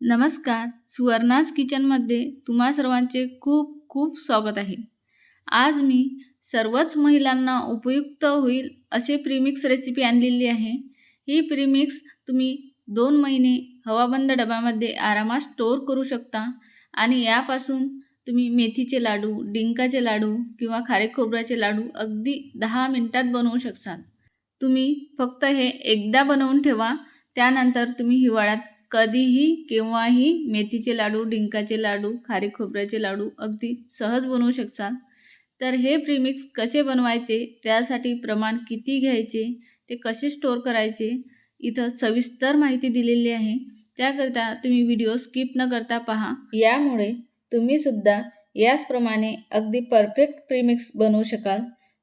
नमस्कार. सुवर्णास किचनमध्ये तुम्हा सर्वांचे खूप खूप स्वागत आहे. आज मी सर्वच महिलांना उपयुक्त होईल असे प्रीमिक्स रेसिपी आणलेली आहे. ही प्रीमिक्स तुम्ही दोन महिने हवाबंद डब्यामध्ये आरामात स्टोअर करू शकता आणि यापासून तुम्ही मेथीचे लाडू डिंकाचे लाडू किंवा खारे खोबऱ्याचे लाडू अगदी दहा मिनटात बनवू शकता तुम्ही फक्त हे एकदा बनवून ठेवा त्यानंतर तुम्ही हिवाळ्यात कधीही केव्हाही मेथीचे लाडू डिंकाचे लाडू खारी खोबऱ्याचे लाडू अगदी सहज बनवू शकता. तर हे प्रीमिक्स कसे बनवायचे त्यासाठी प्रमाण किती घ्यायचे ते कसे स्टोअर करायचे इथं सविस्तर माहिती दिलेली आहे. त्याकरिता तुम्ही व्हिडिओ स्किप न करता पहा. यामुळे तुम्हीसुद्धा याचप्रमाणे अगदी परफेक्ट प्रीमिक्स बनवू शकाल.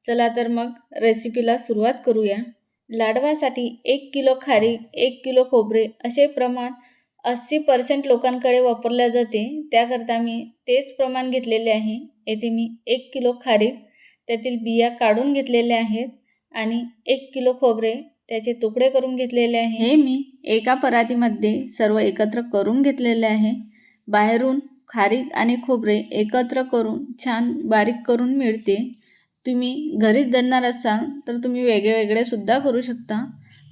चला तर मग रेसिपीला सुरुवात करूया. लाडवासाठी एक किलो खारी एक किलो खोबरे असे प्रमाण अस्सी पर्सेंट लोकांकडे वापरल्या जाते. त्याकरता मी तेच प्रमाण घेतलेले आहे. येथे मी एक किलो खारी त्यातील बिया काढून घेतलेल्या आहेत आणि एक किलो खोबरे त्याचे तुकडे करून घेतलेले आहे. हे मी एका परातीमध्ये सर्व एकत्र करून घेतलेले आहे. बाहेरून खारीक आणि खोबरे एकत्र करून छान बारीक करून मिळते. तुम्ही घरीच दळणार असाल तर तुम्ही वेगळे वेगळे सुद्धा करू शकता.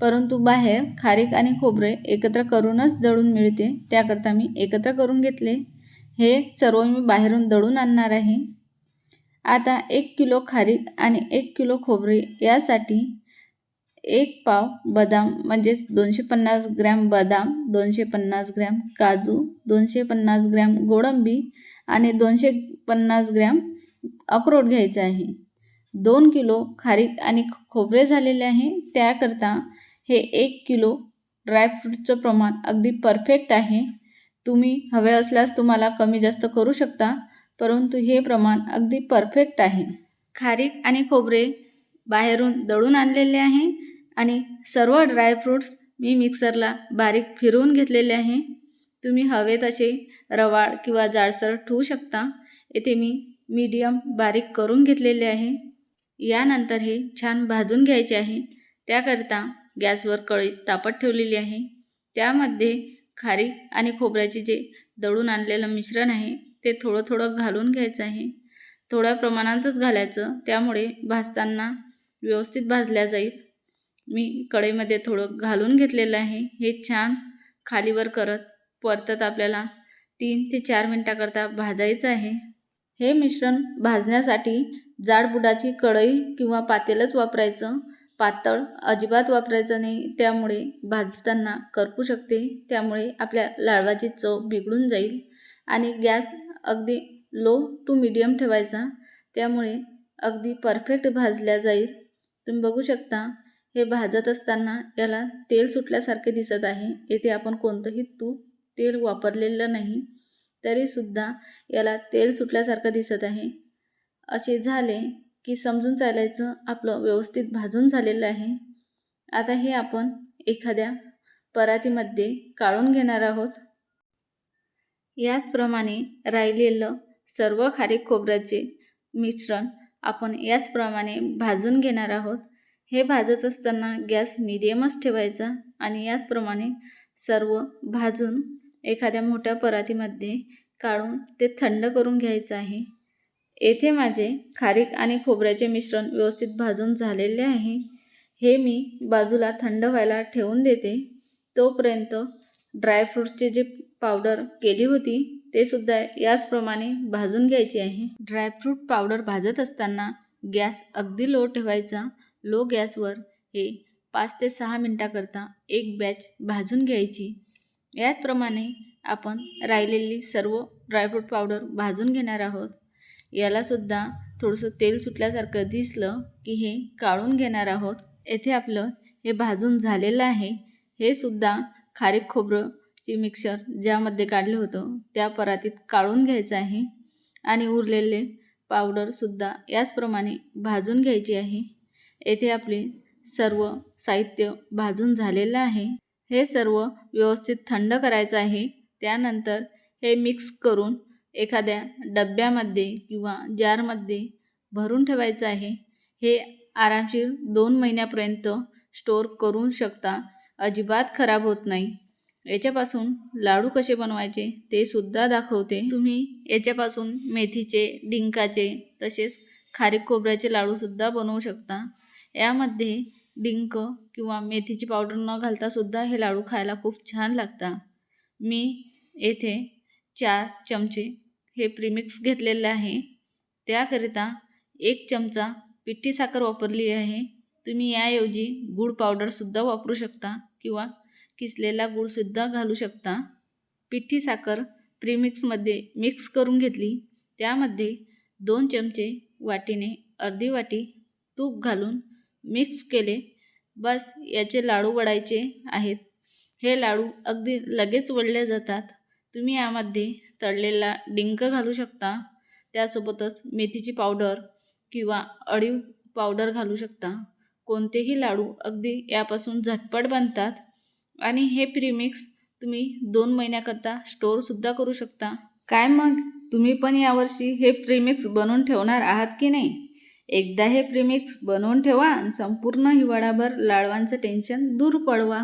परंतु बाहेर खारीक आणि खोबरे एकत्र करूनच दळून मिळते त्याकरता मी एकत्र करून घेतले. हे सर्व मी बाहेरून दळून आणणार आहे. आता एक किलो खारीक आणि एक किलो खोबरे यासाठी एक पाव बदाम म्हणजेच दोनशे पन्नास ग्रॅम बदाम दोनशे पन्नास ग्रॅम काजू दोनशे पन्नास ग्रॅम गोडंबी आणि दोनशे पन्नास ग्रॅम अक्रोड घ्यायचा आहे. दोन किलो खारीक आणि खोबरे झालेले आहे. त्याकरता हे एक किलो ड्रायफ्रूटचं प्रमाण अगदी परफेक्ट आहे. तुम्ही हवे असल्यास तुम्हाला कमी जास्त करू शकता परंतु हे प्रमाण अगदी परफेक्ट आहे. खारीक आणि खोबरे बाहेरून दळून आणलेले आहे आणि सर्व ड्रायफ्रूट्स मी मिक्सरला बारीक फिरवून घेतलेले आहे. तुम्ही हवे तसे रवाळ किंवा जाडसर ठेवू शकता. येथे मी मीडियम बारीक करून घेतलेले आहे. यानंतर हे छान भाजून घ्यायचे आहे. त्याकरिता गॅसवर कढईत तापत ठेवलेली आहे. त्यामध्ये खारीक आणि खोबऱ्याचे जे दळून आणलेलं मिश्रण आहे ते थोडं थोडं घालून घ्यायचं आहे. थोड्या प्रमाणातच घालायचं त्यामुळे भाजताना व्यवस्थित भाजल्या जाईल. मी कढईमध्ये थोडं घालून घेतलेलं आहे. हे छान खालीवर करत परतत आपल्याला तीन ते चार मिनटाकरता भाजायचं आहे. हे मिश्रण भाजण्यासाठी जाडबुडाची कढई किंवा पातेलच वापरायचं. पातळ अजिबात वापरायचं नाही त्यामुळे भाजताना करपू शकते त्यामुळे आपल्या लाडवाची चव बिघडून जाईल. आणि गॅस अगदी लो टू मिडियम ठेवायचा त्यामुळे अगदी परफेक्ट भाजल्या जाईल. तुम्ही बघू शकता हे भाजत असताना याला तेल सुटल्यासारखे दिसत आहे. येथे आपण कोणतंही तूप तेल वापरलेलं नाही. तरीसुद्धा याला तेल सुटल्यासारखं दिसत आहे. असे झाले की समजून चालायचं आपलं व्यवस्थित भाजून झालेलं आहे. आता हे आपण एखाद्या परातीमध्ये काढून घेणार आहोत. याचप्रमाणे राहिलेलं सर्व खारीक खोबऱ्याचे मिश्रण आपण याचप्रमाणे भाजून घेणार आहोत. हे भाजत असताना गॅस मिडियमच ठेवायचा आणि याचप्रमाणे सर्व भाजून एखाद्या मोठ्या परातीमध्ये काढून ते थंड करून घ्यायचं आहे. येथे माझे खारीक आणि खोबऱ्याचे मिश्रण व्यवस्थित भाजून झालेले आहे. हे मी बाजूला थंड व्हायला ठेवून देते. तोपर्यंत ड्रायफ्रूटची जी पावडर केली होती ते सुद्धा याचप्रमाणे भाजून घ्यायची आहे. ड्रायफ्रूट पावडर भाजत असताना गॅस अगदी लो ठेवायचा. लो गॅसवर हे पाच ते सहा मिनटाकरता एक बॅच भाजून घ्यायची. याचप्रमाणे आपण राहिलेली सर्व ड्रायफ्रूट पावडर भाजून घेणार आहोत. यालासुद्धा थोडंसं तेल सुटल्यासारखं दिसलं की हे काढून घेणार आहोत. येथे आपलं हे भाजून झालेलं आहे. हे सुद्धा खारीक खोबरंची मिक्सर ज्यामध्ये काढलं होतं त्या परातीत काढून घ्यायचं आहे. आणि उरलेले पावडरसुद्धा याचप्रमाणे भाजून घ्यायची आहे. येथे आपले सर्व साहित्य भाजून झालेलं आहे. हे सर्व व्यवस्थित थंड करायचं आहे. त्यानंतर हे मिक्स करून एखाद्या डब्यामध्ये किंवा जारमध्ये भरून ठेवायचं आहे. हे आरामशीर दोन महिन्यापर्यंत स्टोअर करू शकता. अजिबात खराब होत नाही. याच्यापासून लाडू कसे बनवायचे ते सुद्धा दाखवते. तुम्ही याच्यापासून मेथीचे डिंकाचे तसेच खारीक खोबऱ्याचे लाडूसुद्धा बनवू शकता. यामध्ये डिंक किंवा मेथीची पावडर न घालतासुद्धा हे लाडू खायला खूप छान लागतात. मी येथे चार चमचे हे प्रीमिक्स घेतलेले आहे. त्याकरिता एक चमचा पिठी साखर वापरली आहे. तुम्ही याऐवजी गूळ पावडरसुद्धा वापरू शकता किंवा किसलेला गूळसुद्धा घालू शकता. पिठी साखर प्रीमिक्समध्ये मिक्स करून घेतली. त्यामध्ये दोन चमचे वाटीने अर्धी वाटी तूप घालून मिक्स केले. बस याचे लाडू वडायचे आहेत. हे लाडू अगदी लगेच वळले जातात. तुम्ही यामध्ये तळलेला डिंक घालू शकता. त्यासोबतच मेथीची पावडर किंवा अळीव पावडर घालू शकता. कोणतेही लाडू अगदी यापासून झटपट बनतात. आणि हे प्रीमिक्स तुम्ही दोन महिन्याकरता स्टोअरसुद्धा करू शकता. काय मग? तुम्ही पण यावर्षी हे प्रीमिक्स बनवून ठेवणार आहात की नाही? एकदा हे प्रीमिक्स बनवून ठेवा आणि संपूर्ण हिवाळाभर लाडवांचं टेन्शन दूर पडवा.